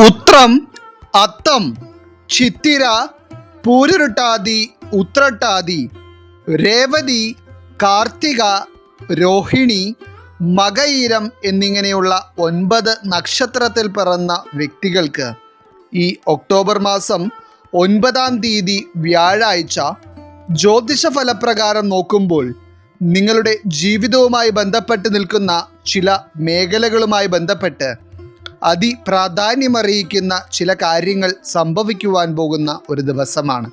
ഉത്രം അത്തം ചിത്തിര പൂരുരുട്ടാതി ഉത്രട്ടാതി രേവതി കാർത്തിക രോഹിണി മകയിരം എന്നിങ്ങനെയുള്ള ഒൻപത് നക്ഷത്രത്തിൽ പിറന്ന വ്യക്തികൾക്ക് ഈ ഒക്ടോബർ മാസം ഒൻപതാം തീയതി വ്യാഴാഴ്ച ജ്യോതിഷ ഫലപ്രകാരം നോക്കുമ്പോൾ നിങ്ങളുടെ ജീവിതവുമായി ബന്ധപ്പെട്ട് നിൽക്കുന്ന ചില മേഖലകളുമായി ബന്ധപ്പെട്ട് അതിപ്രാധാന്യമറിയിക്കുന്ന ചില കാര്യങ്ങൾ സംഭവിക്കുവാൻ പോകുന്ന ഒരു ദിവസമാണ്.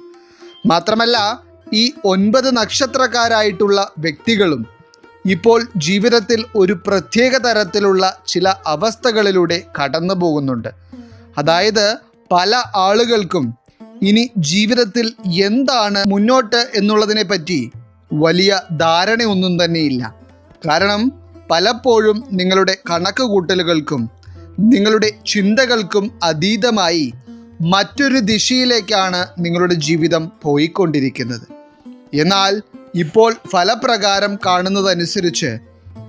മാത്രമല്ല ഈ ഒൻപത് നക്ഷത്രക്കാരായിട്ടുള്ള വ്യക്തികളും ഇപ്പോൾ ജീവിതത്തിൽ ഒരു പ്രത്യേക തരത്തിലുള്ള ചില അവസ്ഥകളിലൂടെ കടന്നു പോകുന്നുണ്ട്. അതായത് പല ആളുകൾക്കും ഇനി ജീവിതത്തിൽ എന്താണ് മുന്നോട്ട് എന്നുള്ളതിനെ പറ്റി വലിയ ധാരണയൊന്നും തന്നെയില്ല. കാരണം പലപ്പോഴും നിങ്ങളുടെ കണക്ക് കൂട്ടലുകൾക്കും നിങ്ങളുടെ ചിന്തകൾക്കും അതീതമായി മറ്റൊരു ദിശയിലേക്കാണ് നിങ്ങളുടെ ജീവിതം പോയിക്കൊണ്ടിരിക്കുന്നത്. എന്നാൽ ഇപ്പോൾ ഫലപ്രകാരം കാണുന്നതനുസരിച്ച്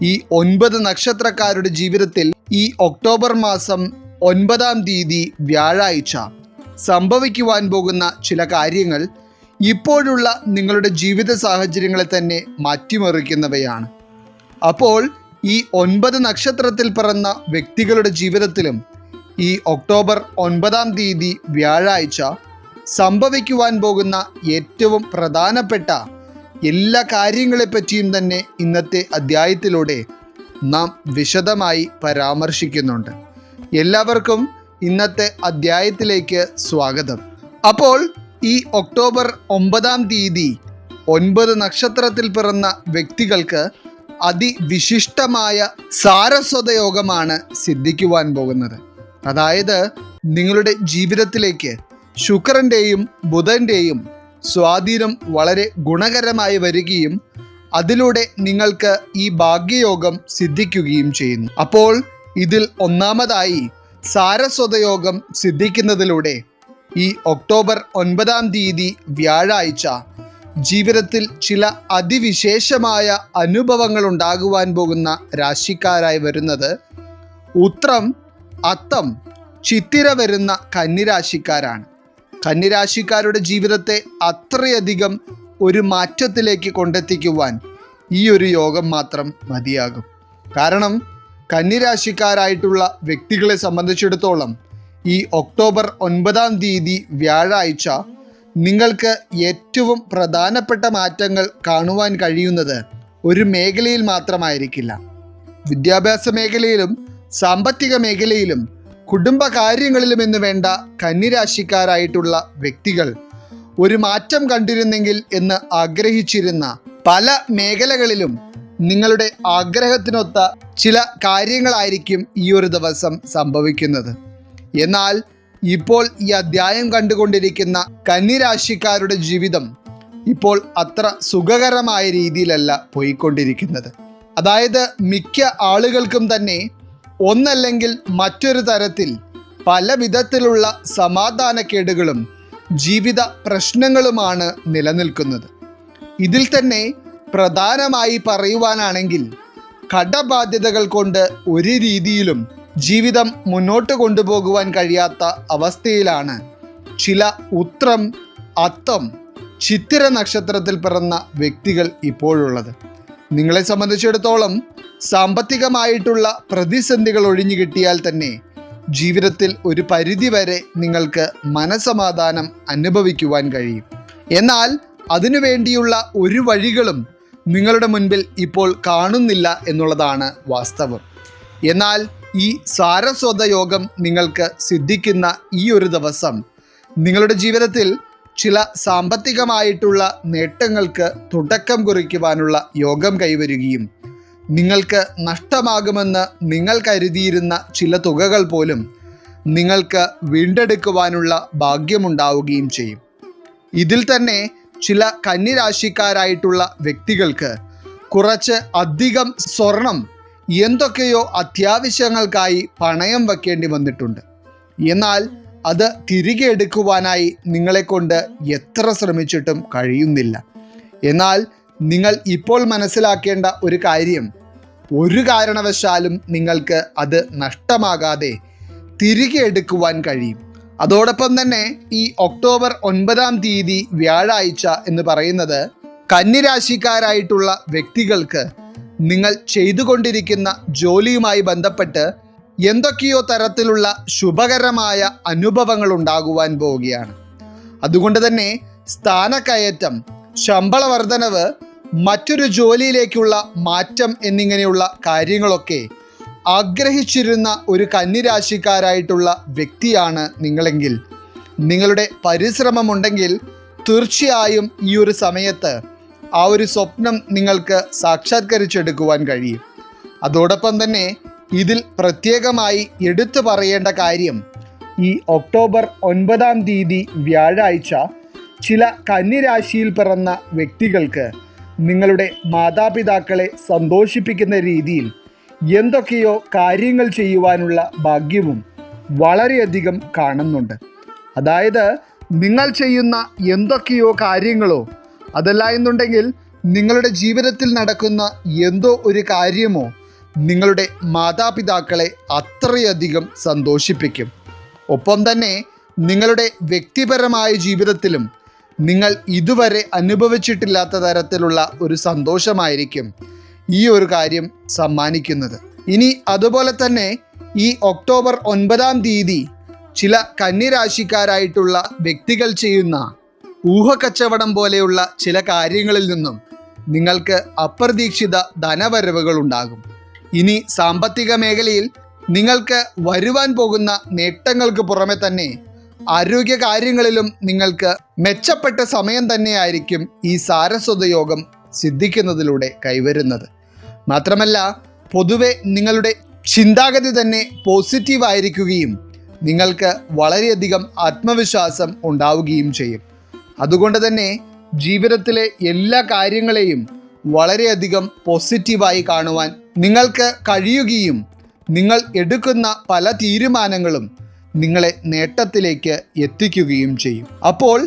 ഈ ഒൻപത് നക്ഷത്രക്കാരുടെ ജീവിതത്തിൽ ഈ ഒക്ടോബർ മാസം ഒൻപതാം തീയതി വ്യാഴാഴ്ച സംഭവിക്കുവാൻ പോകുന്ന ചില കാര്യങ്ങൾ ഇപ്പോഴുള്ള നിങ്ങളുടെ ജീവിത സാഹചര്യങ്ങളെ തന്നെ മാറ്റിമറിക്കുന്നവയാണ്. അപ്പോൾ ഈ ഒൻപത് നക്ഷത്രത്തിൽ പിറന്ന വ്യക്തികളുടെ ജീവിതത്തിലും ഈ ഒക്ടോബർ ഒൻപതാം തീയതി വ്യാഴാഴ്ച സംഭവിക്കുവാൻ പോകുന്ന ഏറ്റവും പ്രധാനപ്പെട്ട എല്ലാ കാര്യങ്ങളെപ്പറ്റിയും തന്നെ ഇന്നത്തെ അധ്യായത്തിലൂടെ നാം വിശദമായി പരാമർശിക്കുന്നുണ്ട്. എല്ലാവർക്കും ഇന്നത്തെ അധ്യായത്തിലേക്ക് സ്വാഗതം. അപ്പോൾ ഈ ഒക്ടോബർ ഒമ്പതാം തീയതി ഒൻപത് നക്ഷത്രത്തിൽ പിറന്ന വ്യക്തികൾക്ക് അതിവിശിഷ്ടമായ സാരസ്വതയോഗമാണ് സിദ്ധിക്കുവാൻ പോകുന്നത്. അതായത് നിങ്ങളുടെ ജീവിതത്തിലേക്ക് ശുക്രന്റെയും ബുധന്റെയും സ്വാധീനം വളരെ ഗുണകരമായി വരികയും അതിലൂടെ നിങ്ങൾക്ക് ഈ ഭാഗ്യയോഗം സിദ്ധിക്കുകയും ചെയ്യുന്നു. അപ്പോൾ ഇതിൽ ഒന്നാമതായി സാരസ്വതയോഗം സിദ്ധിക്കുന്നതിലൂടെ ഈ ഒക്ടോബർ ഒൻപതാം തീയതി വ്യാഴാഴ്ച ജീവിതത്തിൽ ചില അതിവിശേഷമായ അനുഭവങ്ങൾ ഉണ്ടാകുവാൻ പോകുന്ന രാശിക്കാരായി വരുന്നത് ഉത്രം അത്തം ചിത്തിര വരുന്ന കന്നിരാശിക്കാരാണ്. കന്നിരാശിക്കാരുടെ ജീവിതത്തെ അത്രയധികം ഒരു മാറ്റത്തിലേക്ക് കൊണ്ടെത്തിക്കുവാൻ ഈ ഒരു യോഗം മാത്രം മതിയാകും. കാരണം കന്നിരാശിക്കാരായിട്ടുള്ള വ്യക്തികളെ സംബന്ധിച്ചിടത്തോളം ഈ ഒക്ടോബർ ഒൻപതാം തീയതി വ്യാഴാഴ്ച നിങ്ങൾക്ക് ഏറ്റവും പ്രധാനപ്പെട്ട മാറ്റങ്ങൾ കാണുവാൻ കഴിയുന്നത് ഒരു മേഖലയിൽ മാത്രമായിരിക്കില്ല. വിദ്യാഭ്യാസ മേഖലയിലും സാമ്പത്തിക മേഖലയിലും കുടുംബകാര്യങ്ങളിലും എന്ന് വേണ്ട കന്നിരാശിക്കാരായിട്ടുള്ള വ്യക്തികൾ ഒരു മാറ്റം കണ്ടിരുന്നെങ്കിൽ എന്ന് ആഗ്രഹിച്ചിരുന്ന പല മേഖലകളിലും നിങ്ങളുടെ ആഗ്രഹത്തിനൊത്ത ചില കാര്യങ്ങളായിരിക്കും ഈ ഒരു ദിവസം സംഭവിക്കുന്നത്. എന്നാൽ ഇപ്പോൾ ഈ അധ്യായം കണ്ടുകൊണ്ടിരിക്കുന്ന കന്നിരാശിക്കാരുടെ ജീവിതം ഇപ്പോൾ അത്ര സുഖകരമായ രീതിയിലല്ല പോയിക്കൊണ്ടിരിക്കുന്നത്. അതായത് മിക്ക ആളുകൾക്കും തന്നെ ഒന്നല്ലെങ്കിൽ മറ്റൊരു തരത്തിൽ പല വിധത്തിലുള്ള സമാധാനക്കേടുകളും ജീവിത പ്രശ്നങ്ങളുമാണ് നിലനിൽക്കുന്നത്. ഇതിൽ തന്നെ പ്രധാനമായി പറയുവാനാണെങ്കിൽ കടബാധ്യതകൾ കൊണ്ട് ഒരു രീതിയിലും ജീവിതം മുന്നോട്ട് കൊണ്ടുപോകുവാൻ കഴിയാത്ത അവസ്ഥയിലാണ്. ചില ഉത്രം അത്തം ചിത്തിര നക്ഷത്രത്തിൽ പിറന്ന വ്യക്തികൾ ഇപ്പോഴുള്ളത്. നിങ്ങളെ സംബന്ധിച്ചിടത്തോളം സാമ്പത്തികമായിട്ടുള്ള പ്രതിസന്ധികൾ ഒഴിഞ്ഞു കിട്ടിയാൽ തന്നെ ജീവിതത്തിൽ ഒരു പരിധിവരെ നിങ്ങൾക്ക് മനസമാധാനം അനുഭവിക്കുവാൻ കഴിയും. എന്നാൽ അതിനുവേണ്ടിയുള്ള ഒരു വഴികളും നിങ്ങളുടെ മുൻപിൽ ഇപ്പോൾ കാണുന്നില്ല എന്നുള്ളതാണ് വാസ്തവം. എന്നാൽ ഈ സാരസ്വത യോഗം നിങ്ങൾക്ക് സിദ്ധിക്കുന്ന ഈ ഒരു ദിവസം നിങ്ങളുടെ ജീവിതത്തിൽ ചില സാമ്പത്തികമായിട്ടുള്ള നേട്ടങ്ങൾക്ക് തുടക്കം കുറിക്കുവാനുള്ള യോഗം കൈവരുകയും നിങ്ങൾക്ക് നഷ്ടമാകുമെന്ന് നിങ്ങൾ കരുതിയിരുന്ന ചില തുകകൾ പോലും നിങ്ങൾക്ക് വീണ്ടെടുക്കുവാനുള്ള ഭാഗ്യമുണ്ടാവുകയും ചെയ്യും. ഇതിൽ തന്നെ ചില കന്നിരാശിക്കാരായിട്ടുള്ള വ്യക്തികൾക്ക് കുറച്ച് അധികം സ്വർണം എന്തൊക്കെയോ അത്യാവശ്യങ്ങൾക്കായി പണയം വെക്കേണ്ടി വന്നിട്ടുണ്ട്. എന്നാൽ അത് തിരികെ എടുക്കുവാനായി നിങ്ങളെക്കൊണ്ട് എത്ര ശ്രമിച്ചിട്ടും കഴിയുന്നില്ല. എന്നാൽ നിങ്ങൾ ഇപ്പോൾ മനസ്സിലാക്കേണ്ട ഒരു കാര്യം ഒരു കാരണവശാലും നിങ്ങൾക്ക് അത് നഷ്ടമാകാതെ തിരികെ എടുക്കുവാൻ കഴിയും. അതോടൊപ്പം തന്നെ ഈ ഒക്ടോബർ ഒൻപതാം തീയതി വ്യാഴാഴ്ച എന്ന് പറയുന്നത് കന്നിരാശിക്കാരായിട്ടുള്ള വ്യക്തികൾക്ക് നിങ്ങൾ ചെയ്തുകൊണ്ടിരിക്കുന്ന ജോലിയുമായി ബന്ധപ്പെട്ട് എന്തൊക്കെയോ തരത്തിലുള്ള ശുഭകരമായ അനുഭവങ്ങൾ ഉണ്ടാകുവാൻ പോവുകയാണ്. അതുകൊണ്ട് തന്നെ സ്ഥാനക്കയറ്റം ശമ്പള വർധനവ് മറ്റൊരു ജോലിയിലേക്കുള്ള മാറ്റം എന്നിങ്ങനെയുള്ള കാര്യങ്ങളൊക്കെ ആഗ്രഹിച്ചിരുന്ന ഒരു കന്നിരാശിക്കാരായിട്ടുള്ള വ്യക്തിയാണ് നിങ്ങളെങ്കിൽ. നിങ്ങളുടെ പരിശ്രമമുണ്ടെങ്കിൽ തീർച്ചയായും ഈ ഒരു സമയത്ത് ആ ഒരു സ്വപ്നം നിങ്ങൾക്ക് സാക്ഷാത്കരിച്ചെടുക്കുവാൻ കഴിയും. അതോടൊപ്പം തന്നെ ഇതിൽ പ്രത്യേകമായി എടുത്തു പറയേണ്ട കാര്യം ഈ ഒക്ടോബർ ഒൻപതാം തീയതി വ്യാഴാഴ്ച ചില കന്നിരാശിയിൽ പിറന്ന വ്യക്തികൾക്ക് നിങ്ങളുടെ മാതാപിതാക്കളെ സന്തോഷിപ്പിക്കുന്ന രീതിയിൽ എന്തൊക്കെയോ കാര്യങ്ങൾ ചെയ്യുവാനുള്ള ഭാഗ്യവും വളരെയധികം കാണുന്നുണ്ട്. അതായത് നിങ്ങൾ ചെയ്യുന്ന എന്തൊക്കെയോ കാര്യങ്ങളോ അതല്ല എന്നുണ്ടെങ്കിൽ നിങ്ങളുടെ ജീവിതത്തിൽ നടക്കുന്ന എന്തോ ഒരു കാര്യമോ നിങ്ങളുടെ മാതാപിതാക്കളെ അത്രയധികം സന്തോഷിപ്പിക്കും. ഒപ്പം തന്നെ നിങ്ങളുടെ വ്യക്തിപരമായ ജീവിതത്തിലും നിങ്ങൾ ഇതുവരെ അനുഭവിച്ചിട്ടില്ലാത്ത തരത്തിലുള്ള ഒരു സന്തോഷമായിരിക്കും ഈ ഒരു കാര്യം സമ്മാനിക്കുന്നത്. ഇനി അതുപോലെ തന്നെ ഈ ഒക്ടോബർ ഒൻപതാം തീയതി ചില കന്നിരാശിക്കാരായിട്ടുള്ള വ്യക്തികൾ ചെയ്യുന്ന ഊഹക്കച്ചവടം പോലെയുള്ള ചില കാര്യങ്ങളിൽ നിന്നും നിങ്ങൾക്ക് അപ്രതീക്ഷിത ധനവരവുകൾ ഉണ്ടാകും ഇനി സാമ്പത്തിക മേഖലയിൽ നിങ്ങൾക്ക് വരുവാൻ പോകുന്ന നേട്ടങ്ങൾക്ക് പുറമെ തന്നെ ആരോഗ്യ കാര്യങ്ങളിലും നിങ്ങൾക്ക് മെച്ചപ്പെട്ട സമയം തന്നെയായിരിക്കും ഈ സാരസ്വത യോഗം സിദ്ധിക്കുന്നതിലൂടെ കൈവരുന്നത്. മാത്രമല്ല പൊതുവെ നിങ്ങളുടെ ചിന്താഗതി തന്നെ പോസിറ്റീവ് ആയിരിക്കുകയും നിങ്ങൾക്ക് വളരെയധികം ആത്മവിശ്വാസം ഉണ്ടാവുകയും ചെയ്യും. അതുകൊണ്ട് തന്നെ ജീവിതത്തിലെ എല്ലാ കാര്യങ്ങളെയും വളരെയധികം പോസിറ്റീവായി കാണുവാൻ നിങ്ങൾക്ക് കഴിയുകയും നിങ്ങൾ എടുക്കുന്ന പല തീരുമാനങ്ങളും നിങ്ങളെ നേട്ടത്തിലേക്ക് എത്തിക്കുകയും ചെയ്യും. അപ്പോൾ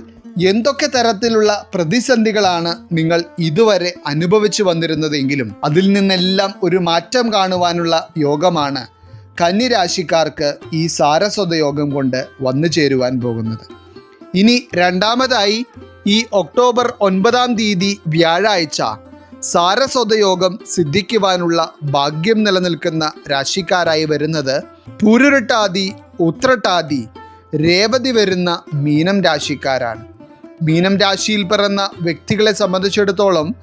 എന്തൊക്കെ തരത്തിലുള്ള പ്രതിസന്ധികളാണ് നിങ്ങൾ ഇതുവരെ അനുഭവിച്ചു വന്നിരുന്നതെങ്കിലും അതിൽ നിന്നെല്ലാം ഒരു മാറ്റം കാണുവാനുള്ള യോഗമാണ് കന്നിരാശിക്കാർക്ക് ഈ സാരസ്വത യോഗം കൊണ്ട് വന്നു ചേരുവാൻ പോകുന്നത്. ഇനി രണ്ടാമതായി ഈ ഒക്ടോബർ ഒൻപതാം തീയതി വ്യാഴാഴ്ച സാരസ്വതയോഗം സിദ്ധിക്കുവാനുള്ള ഭാഗ്യം നിലനിൽക്കുന്ന രാശിക്കാരായി വരുന്നത് പുരുരട്ടാതി ഉത്രട്ടാതി രേവതി വരുന്ന മീനം രാശിക്കാരാണ്. മീനം രാശിയിൽ പിറന്ന വ്യക്തികളെ സംബന്ധിച്ചിടത്തോളം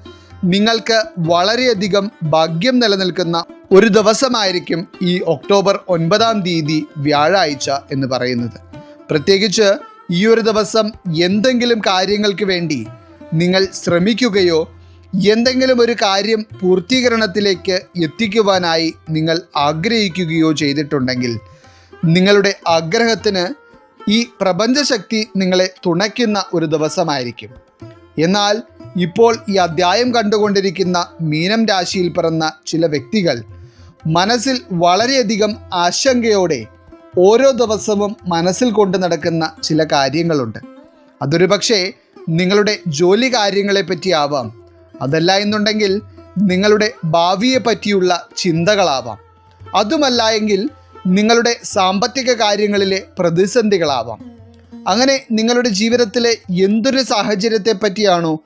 നിങ്ങൾക്ക് വളരെയധികം ഭാഗ്യം നിലനിൽക്കുന്ന ഒരു ദിവസമായിരിക്കും ഈ ഒക്ടോബർ ഒൻപതാം തീയതി വ്യാഴാഴ്ച എന്ന് പറയുന്നത്. പ്രത്യേകിച്ച് ഈ ഒരു ദിവസം എന്തെങ്കിലും കാര്യങ്ങൾക്ക് വേണ്ടി നിങ്ങൾ ശ്രമിക്കുകയോ എന്തെങ്കിലും ഒരു കാര്യം പൂർത്തീകരണത്തിലേക്ക് എത്തിക്കുവാനായി നിങ്ങൾ ആഗ്രഹിക്കുകയോ ചെയ്തിട്ടുണ്ടെങ്കിൽ നിങ്ങളുടെ ആഗ്രഹത്തിന് ഈ പ്രപഞ്ചശക്തി നിങ്ങളെ തുണയ്ക്കുന്ന ഒരു ദിവസമായിരിക്കും. എന്നാൽ ഇപ്പോൾ ഈ അധ്യായം കണ്ടുകൊണ്ടിരിക്കുന്ന മീനം രാശിയിൽ പിറന്ന ചില വ്യക്തികൾ മനസ്സിൽ വളരെയധികം ആശങ്കയോടെ ഓരോ ദിവസവും മനസ്സിൽ കൊണ്ട് നടക്കുന്ന ചില കാര്യങ്ങളുണ്ട്. അതൊരു പക്ഷേ നിങ്ങളുടെ ജോലി കാര്യങ്ങളെ പറ്റിയാവാം. അതല്ല എന്നുണ്ടെങ്കിൽ നിങ്ങളുടെ ഭാവിയെ പറ്റിയുള്ള ചിന്തകളാവാം. അതുമല്ല എങ്കിൽ നിങ്ങളുടെ സാമ്പത്തിക കാര്യങ്ങളിലെ പ്രതിസന്ധികളാവാം. അങ്ങനെ നിങ്ങളുടെ ജീവിതത്തിലെ എന്തൊരു സാഹചര്യത്തെ പറ്റിയാണോ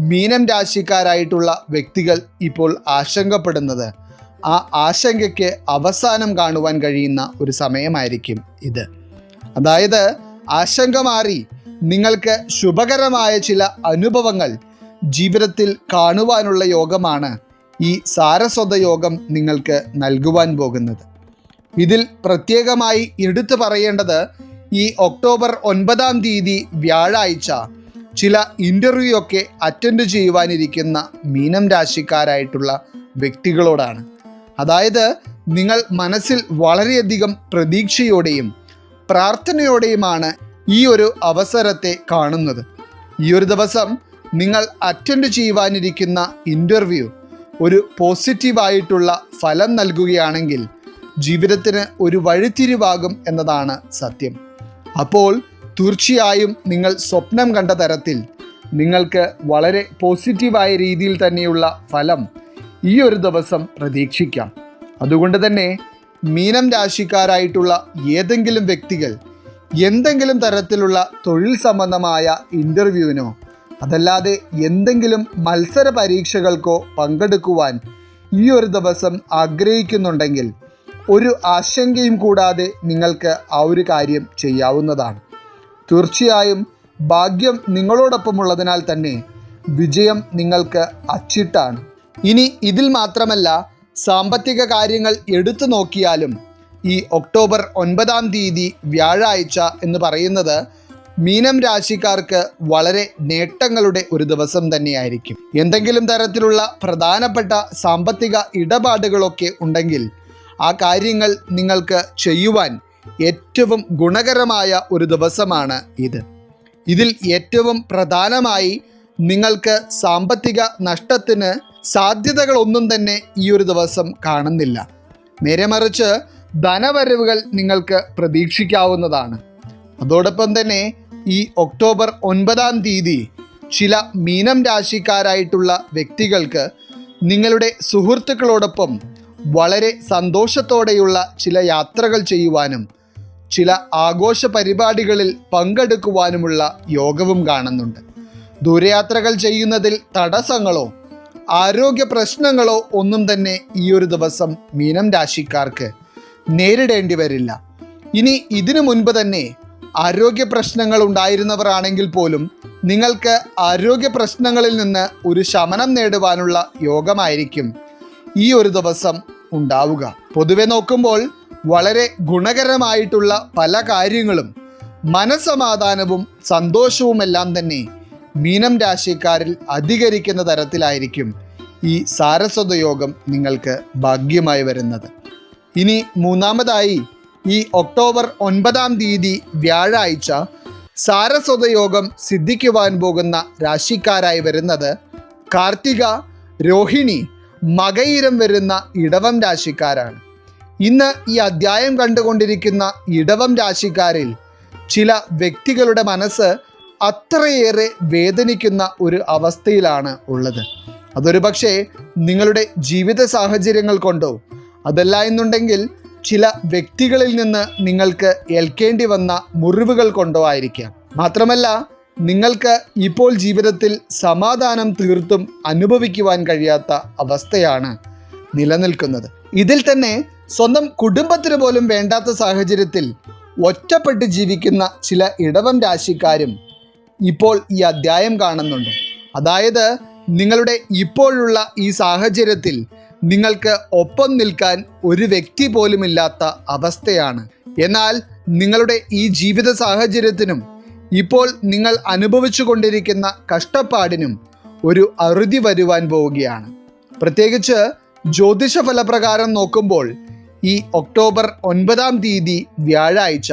മീനം രാശിക്കാരായിട്ടുള്ള വ്യക്തികൾ ഇപ്പോൾ ആശങ്കപ്പെടുന്നത്? ആ ആശങ്കയ്ക്ക് അവസാനം കാണുവാൻ കഴിയുന്ന ഒരു സമയമായിരിക്കും ഇത്. അതായത് ആശങ്ക മാറി നിങ്ങൾക്ക് ശുഭകരമായ ചില അനുഭവങ്ങൾ ജീവിതത്തിൽ കാണുവാനുള്ള യോഗമാണ് ഈ സാരസ്വത യോഗം നിങ്ങൾക്ക് നൽകുവാൻ പോകുന്നത്. ഇതിൽ പ്രത്യേകമായി എടുത്തു പറയേണ്ടത് ഈ ഒക്ടോബർ ഒൻപതാം തീയതി വ്യാഴാഴ്ച ചില ഇന്റർവ്യൂ ഒക്കെ അറ്റൻഡ് ചെയ്യുവാനിരിക്കുന്ന മീനം രാശിക്കാരായിട്ടുള്ള വ്യക്തികളോടാണ്. അതായത് നിങ്ങൾ മനസ്സിൽ വളരെയധികം പ്രതീക്ഷയോടെയും പ്രാർത്ഥനയോടെയുമാണ് ഈ ഒരു അവസരത്തെ കാണുന്നത്. ഈ ഒരു ദിവസം നിങ്ങൾ അറ്റൻഡ് ചെയ്യുവാനിരിക്കുന്ന ഇന്റർവ്യൂ ഒരു പോസിറ്റീവായിട്ടുള്ള ഫലം നൽകുകയാണെങ്കിൽ ജീവിതത്തിന് ഒരു വഴിത്തിരിവാകും എന്നതാണ് സത്യം. അപ്പോൾ തീർച്ചയായും നിങ്ങൾ സ്വപ്നം കണ്ട തരത്തിൽ നിങ്ങൾക്ക് വളരെ പോസിറ്റീവായ രീതിയിൽ തന്നെയുള്ള ഫലം ഈ ഒരു ദിവസം പ്രതീക്ഷിക്കാം. അതുകൊണ്ട് തന്നെ മീനം രാശിക്കാരായിട്ടുള്ള ഏതെങ്കിലും വ്യക്തികൾ എന്തെങ്കിലും തരത്തിലുള്ള തൊഴിൽ സംബന്ധമായ ഇന്റർവ്യൂവിനോ അതല്ലാതെ എന്തെങ്കിലും മത്സര പരീക്ഷകൾക്കോ പങ്കെടുക്കുവാൻ ഈ ഒരു ദിവസം ആഗ്രഹിക്കുന്നുണ്ടെങ്കിൽ ഒരു ആശങ്കയും കൂടാതെ നിങ്ങൾക്ക് ആ ഒരു കാര്യം ചെയ്യാവുന്നതാണ്. തീർച്ചയായും ഭാഗ്യം നിങ്ങളോടൊപ്പമുള്ളതിനാൽ തന്നെ വിജയം നിങ്ങൾക്ക് അച്ചിട്ടാണ്. ഇനി ഇതിൽ മാത്രമല്ല സാമ്പത്തിക കാര്യങ്ങൾ എടുത്തു നോക്കിയാലും ഈ ഒക്ടോബർ ഒൻപതാം തീയതി വ്യാഴാഴ്ച എന്ന് പറയുന്നത് മീനം രാശിക്കാർക്ക് വളരെ നേട്ടങ്ങളുടെ ഒരു ദിവസം തന്നെയായിരിക്കും. എന്തെങ്കിലും തരത്തിലുള്ള പ്രധാനപ്പെട്ട സാമ്പത്തിക ഇടപാടുകളൊക്കെ ഉണ്ടെങ്കിൽ ആ കാര്യങ്ങൾ നിങ്ങൾക്ക് ചെയ്യുവാൻ ഏറ്റവും ഗുണകരമായ ഒരു ദിവസമാണ് ഇത്. ഇതിൽ ഏറ്റവും പ്രധാനമായി നിങ്ങൾക്ക് സാമ്പത്തിക നഷ്ടത്തിന് സാധ്യതകളൊന്നും തന്നെ ഈ ഒരു ദിവസം കാണുന്നില്ല. നേരെ മറിച്ച് ധനവരവുകൾ നിങ്ങൾക്ക് പ്രതീക്ഷിക്കാവുന്നതാണ്. അതോടൊപ്പം തന്നെ ഈ ഒക്ടോബർ ഒൻപതാം തീയതി ചില മീനം രാശിക്കാരായിട്ടുള്ള വ്യക്തികൾക്ക് നിങ്ങളുടെ സുഹൃത്തുക്കളോടൊപ്പം വളരെ സന്തോഷത്തോടെയുള്ള ചില യാത്രകൾ ചെയ്യുവാനും ചില ആഘോഷ പരിപാടികളിൽ പങ്കെടുക്കുവാനുമുള്ള യോഗവും കാണുന്നുണ്ട്. ദൂരയാത്രകൾ ചെയ്യുന്നതിൽ തടസ്സങ്ങളോ ആരോഗ്യ പ്രശ്നങ്ങളോ ഒന്നും തന്നെ ഈ ഒരു ദിവസം മീനം രാശിക്കാർക്ക് നേരിടേണ്ടി വരില്ല. ഇനി ഇതിനു മുൻപ് തന്നെ ആരോഗ്യ പ്രശ്നങ്ങൾ ഉണ്ടായിരുന്നവരാണെങ്കിൽ പോലും നിങ്ങൾക്ക് ആരോഗ്യ പ്രശ്നങ്ങളിൽ നിന്ന് ഒരു ശമനം നേടുവാനുള്ള യോഗമായിരിക്കും ഈ ഒരു ദിവസം ഉണ്ടാവുക. പൊതുവെ നോക്കുമ്പോൾ വളരെ ഗുണകരമായിട്ടുള്ള പല കാര്യങ്ങളും മനസമാധാനവും സന്തോഷവുമെല്ലാം തന്നെ മീനം രാശിക്കാരിൽ അധികരിക്കുന്ന തരത്തിലായിരിക്കും ഈ സാരസ്വത യോഗം നിങ്ങൾക്ക് ഭാഗ്യമായി വരുന്നത്. ഇനി മൂന്നാമതായി ഈ ഒക്ടോബർ ഒൻപതാം തീയതി വ്യാഴാഴ്ച സാരസ്വത യോഗം സിദ്ധിക്കുവാൻ പോകുന്ന രാശിക്കാരായി വരുന്നത് കാർത്തിക രോഹിണി മകയിരം വരുന്ന ഇടവം രാശിക്കാരാണ്. ഇന്ന് ഈ അധ്യായം കണ്ടുകൊണ്ടിരിക്കുന്ന ഇടവം രാശിക്കാരിൽ ചില വ്യക്തികളുടെ മനസ്സ് അത്രയേറെ വേദനിക്കുന്ന ഒരു അവസ്ഥയിലാണ് ഉള്ളത്. അതൊരു പക്ഷേ നിങ്ങളുടെ ജീവിത സാഹചര്യങ്ങൾ കൊണ്ടോ അതല്ല എന്നുണ്ടെങ്കിൽ ചില വ്യക്തികളിൽ നിന്ന് നിങ്ങൾക്ക് ഏൽക്കേണ്ടി വന്ന മുറിവുകൾ കൊണ്ടോ ആയിരിക്കാം. മാത്രമല്ല നിങ്ങൾക്ക് ഇപ്പോൾ ജീവിതത്തിൽ സമാധാനം തീർത്തും അനുഭവിക്കുവാൻ കഴിയാത്ത അവസ്ഥയാണ് നിലനിൽക്കുന്നത്. ഇതിൽ തന്നെ സ്വന്തം കുടുംബത്തിന് പോലും വേണ്ടാത്ത സാഹചര്യത്തിൽ ഒറ്റപ്പെട്ട് ജീവിക്കുന്ന ചില ഇടവം രാശിക്കാരും ഇപ്പോൾ ഈ അധ്യായം കാണുന്നുണ്ട്. അതായത് നിങ്ങളുടെ ഇപ്പോഴുള്ള ഈ സാഹചര്യത്തിൽ നിങ്ങൾക്ക് ഒപ്പം നിൽക്കാൻ ഒരു വ്യക്തി പോലുമില്ലാത്ത അവസ്ഥയാണ്. എന്നാൽ നിങ്ങളുടെ ഈ ജീവിത സാഹചര്യത്തിനും ഇപ്പോൾ നിങ്ങൾ അനുഭവിച്ചു കൊണ്ടിരിക്കുന്ന കഷ്ടപ്പാടിനും ഒരു അറുതി വരുവാൻ പോവുകയാണ്. പ്രത്യേകിച്ച് ജ്യോതിഷ ഫലപ്രകാരം നോക്കുമ്പോൾ ഈ ഒക്ടോബർ ഒൻപതാം തീയതി വ്യാഴാഴ്ച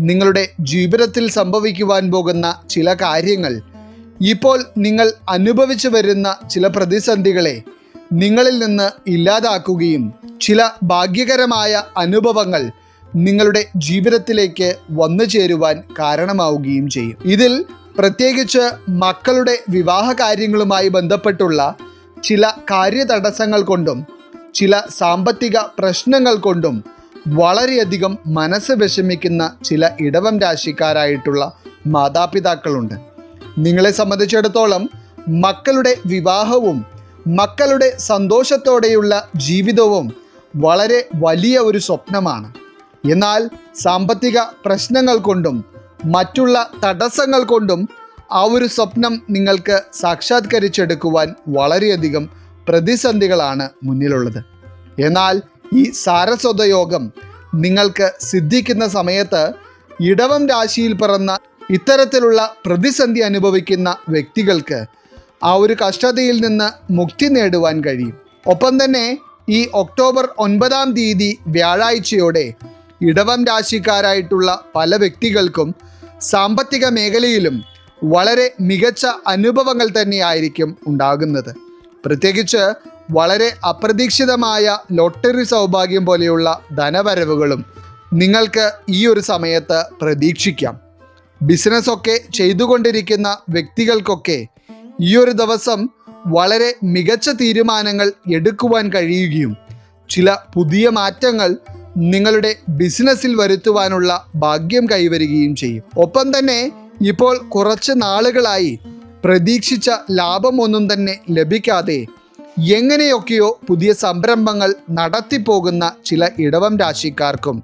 നിങ്ങളുടെ ജീവിതത്തിൽ സംഭവിക്കുവാൻ പോകുന്ന ചില കാര്യങ്ങൾ. ഇപ്പോൾ നിങ്ങൾ അനുഭവിച്ചു വരുന്ന ചില പ്രതിസന്ധികളെ നിങ്ങളിൽ നിന്ന് ഇല്ലാതാക്കുകയും ചില ഭാഗ്യകരമായ അനുഭവങ്ങൾ നിങ്ങളുടെ ജീവിതത്തിലേക്ക് വന്നു ചേരുവാൻ കാരണമാവുകയും ചെയ്യും. ഇതിൽ പ്രത്യേകിച്ച് മക്കളുടെ വിവാഹ കാര്യങ്ങളുമായി ബന്ധപ്പെട്ടുള്ള ചില കാര്യതടസ്സങ്ങൾ കൊണ്ടും ചില സാമ്പത്തിക പ്രശ്നങ്ങൾ കൊണ്ടും വളരെയധികം മനസ്സ് വിഷമിക്കുന്ന ചില ഇടവം രാശിക്കാരായിട്ടുള്ള മാതാപിതാക്കളുണ്ട്. നിങ്ങളെ സംബന്ധിച്ചിടത്തോളം മക്കളുടെ വിവാഹവും മക്കളുടെ സന്തോഷത്തോടെയുള്ള ജീവിതവും വളരെ വലിയ ഒരു സ്വപ്നമാണ്. എന്നാൽ സാമ്പത്തിക പ്രശ്നങ്ങൾ കൊണ്ടും മറ്റുള്ള തടസ്സങ്ങൾ കൊണ്ടും ആ ഒരു സ്വപ്നം നിങ്ങൾക്ക് സാക്ഷാത്കരിച്ചെടുക്കുവാൻ വളരെയധികം പ്രതിസന്ധികളാണ് മുന്നിലുള്ളത്. എന്നാൽ ഈ സാരസ്വത യോഗം നിങ്ങൾക്ക് സിദ്ധിക്കുന്ന സമയത്ത് ഇടവം രാശിയിൽ പിറന്ന ഇത്തരത്തിലുള്ള പ്രതിസന്ധി അനുഭവിക്കുന്ന വ്യക്തികൾക്ക് ആ ഒരു കഷ്ടതയിൽ നിന്ന് മുക്തി നേടുവാൻ കഴിയും. ഒപ്പം തന്നെ ഈ ഒക്ടോബർ ഒൻപതാം തീയതി വ്യാഴാഴ്ചയോടെ ഇടവം രാശിക്കാരായിട്ടുള്ള പല വ്യക്തികൾക്കും സാമ്പത്തിക മേഖലയിലും വളരെ മികച്ച അനുഭവങ്ങൾ തന്നെയായിരിക്കും ഉണ്ടാകുന്നത്. പ്രത്യേകിച്ച് വളരെ അപ്രതീക്ഷിതമായ ലോട്ടറി സൗഭാഗ്യം പോലെയുള്ള ധനവരവുകളും നിങ്ങൾക്ക് ഈ ഒരു സമയത്ത് പ്രതീക്ഷിക്കാം. ബിസിനസ്സൊക്കെ ചെയ്തുകൊണ്ടിരിക്കുന്ന വ്യക്തികൾക്കൊക്കെ ഈ ഒരു ദിവസം വളരെ മികച്ച തീരുമാനങ്ങൾ എടുക്കുവാൻ കഴിയുകയും ചില പുതിയ മാറ്റങ്ങൾ നിങ്ങളുടെ ബിസിനസ്സിൽ വരുത്തുവാനുള്ള ഭാഗ്യം കൈവരികയും ചെയ്യും. ഒപ്പം തന്നെ ഇപ്പോൾ കുറച്ച് നാളുകളായി പ്രതീക്ഷിച്ച ലാഭമൊന്നും തന്നെ ലഭിക്കാതെ എങ്ങനെയൊക്കെയോ പുതിയ സംരംഭങ്ങൾ നടത്തിപ്പോകുന്ന ചില ഇടവം രാശിക്കാർക്കും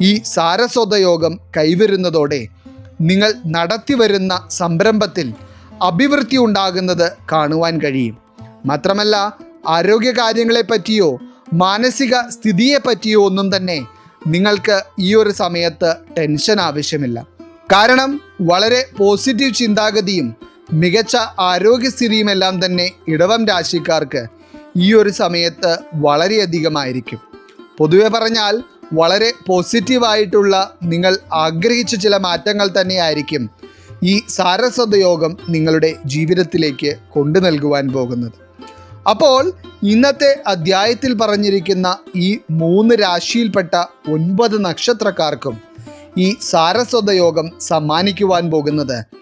ഈ സാരസ്വതയോഗം കൈവരുന്നതോടെ നിങ്ങൾ നടത്തിവരുന്ന സംരംഭത്തിൽ അഭിവൃദ്ധി ഉണ്ടാകുന്നത് കാണുവാൻ കഴിയും. മാത്രമല്ല ആരോഗ്യകാര്യങ്ങളെപ്പറ്റിയോ മാനസിക സ്ഥിതിയെപ്പറ്റിയോ ഒന്നും തന്നെ നിങ്ങൾക്ക് ഈ ഒരു സമയത്ത് ടെൻഷൻ ആവശ്യമില്ല. കാരണം വളരെ പോസിറ്റീവ് ചിന്താഗതിയും മികച്ച ആരോഗ്യസ്ഥിതിയുമെല്ലാം തന്നെ ഇടവം രാശിക്കാർക്ക് ഈ ഒരു സമയത്ത് വളരെയധികമായിരിക്കും. പൊതുവെ പറഞ്ഞാൽ വളരെ പോസിറ്റീവായിട്ടുള്ള നിങ്ങൾ ആഗ്രഹിച്ച ചില മാറ്റങ്ങൾ തന്നെയായിരിക്കും ഈ സാരസ്വത യോഗം നിങ്ങളുടെ ജീവിതത്തിലേക്ക് കൊണ്ടു നൽകുവാൻ പോകുന്നത്. അപ്പോൾ ഇന്നത്തെ അധ്യായത്തിൽ പറഞ്ഞിരിക്കുന്ന ഈ മൂന്ന് രാശിയിൽപ്പെട്ട ഒൻപത് നക്ഷത്രക്കാർക്കും ഈ സാരസ്വത യോഗം സമ്മാനിക്കുവാൻ പോകുന്നത്